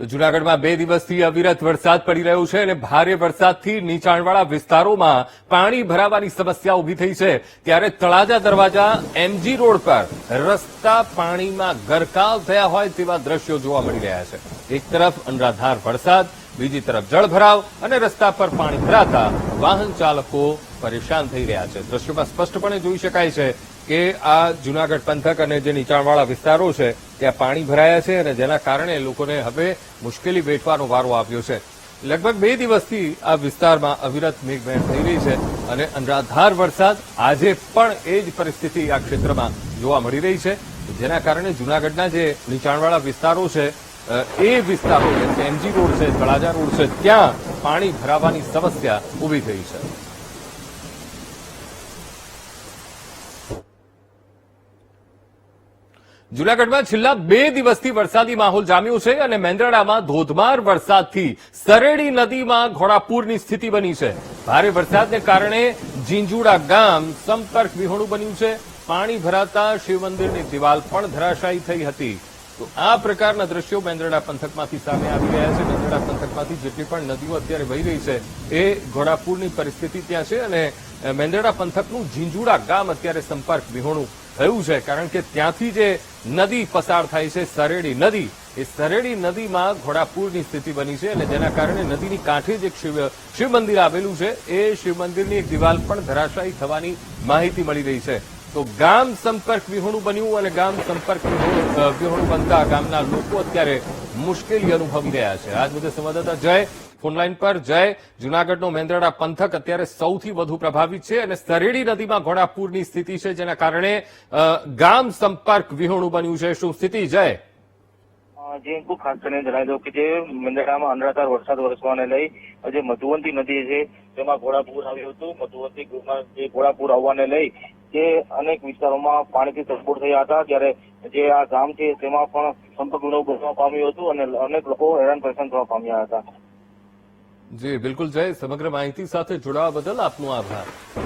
જૂનાગઢમાં બે દિવસથી અવિરત વરસાદ પડી રહ્યો છે અને ભારે વરસાદથી નીચાણવાળા વિસ્તારોમાં પાણી ભરાવાની સમસ્યા ઊભી થઈ છે. ત્યારે તળાજા દરવાજા એમજી રોડ પર રસ્તા પાણીમાં ગરકાવ થયા હોય તેવા દ્રશ્યો જોવા મળી રહ્યા છે. એક તરફ અનરાધાર વરસાદ, બીજી તરફ જળભરાવ અને રસ્તા પર પાણી ભરાતા વાહન ચાલકો પરેશાન થઈ રહ્યા છે. દ્રશ્યોમાં સ્પષ્ટપણે જોઈ શકાય છે કે આ જૂનાગઢ પંથક અને જે નીચાણવાળા વિસ્તારો છે, ત્યાં પાણી ભરાયા છે અને જેના કારણે લોકોને હવે મુશ્કેલી વેઠવાનો વારો આવ્યો છે. લગભગ બે દિવસથી આ વિસ્તારમાં અવિરત મેઘમહેર થઈ રહી છે અને અનરાધાર વરસાદ આજે પણ એ જ પરિસ્થિતિ આ ક્ષેત્રમાં જોવા મળી રહી છે. જેના કારણે જૂનાગઢના જે નીચાણવાળા વિસ્તારો છે એ વિસ્તારો છે એમજી રોડ છે, તળાજા રોડ છે, ત્યાં પાણી ભરાવાની સમસ્યા ઊભી થઈ છે. જૂનાગઢમાં છેલ્લા બે દિવસથી વરસાદી માહોલ જામ્યો છે અને મેંદરડામાં ધોધમાર વરસાદથી સરેડી નદીમાં ઘોડાપૂરની સ્થિતિ બની છે. ભારે વરસાદને કારણે જીંજુડા ગામ સંપર્ક વિહોણું બન્યું છે. પાણી ભરાતા શિવ મંદિરની દિવાલ પણ ધરાશાયી થઈ હતી. તો આ પ્રકારના દ્રશ્યો મેંદરડા પંથકમાંથી સામે આવી રહ્યા છે. મેંદરડા પંથકમાંથી જેટલી પણ નદીઓ અત્યારે વહી રહી છે, એ ઘોડાપૂરની પરિસ્થિતિ ત્યાં છે અને મેંદરડા પંથકનું જીંજુડા ગામ અત્યારે સંપર્ક વિહોણું થયું છે, કારણ કે ત્યાંથી જે નદી પસાર થાય છે, સરેડી નદી, એ સરેડી નદીમાં ઘોડાપૂરની સ્થિતિ બની છે અને જેના કારણે નદીની કાંઠે જ શિવ મંદિર આવેલું છે, એ શિવ મંદિરની એક દિવાલ પણ ધરાશાયી થવાની માહિતી મળી રહી છે. તો ગામ સંપર્ક વિહોણું બન્યું અને ગામ સંપર્ક વિહોણું બનતા ગામના લોકો અત્યારે મુશ્કેલી અનુભવી રહ્યા છે. આજ મુદ્દે સંવાદદાતા જય ફોનલાઈન પર. જય. જૂનાગઢનો મેંદરડા પંથક અત્યારે સૌથી વધુ પ્રભાવિત છે અને સરેડી નદીમાં ઘોડાપૂરની સ્થિતિ છે, જેના કારણે ગામ સંપર્ક વિહોણું બન્યું છે. શું સ્થિતિ? જય. જે ખૂબ ખાસ કરીને જણાવી દઉં કે જે મંદિરામાં અનરાધાર વરસાદ વરસવાને લઈ જે મધુવંતી નદી છે તેમાં ઘોડાપુર આવ્યું હતું. મધુવંતી જે ઘોડાપુર આવવાને લઈ, જે અનેક વિસ્તારોમાં પાણીથી તરબોળ થયા હતા. ત્યારે જે આ ગામ છે, તેમાં પણ સંપર્ક બનવા પામ્યું હતું અને અનેક લોકો હેરાન પરેશાન થવા પામ્યા હતા. જી બિલકુલ જય. સમગ્ર માહિતી સાથે જોડાવા બદલ આપનો આભાર.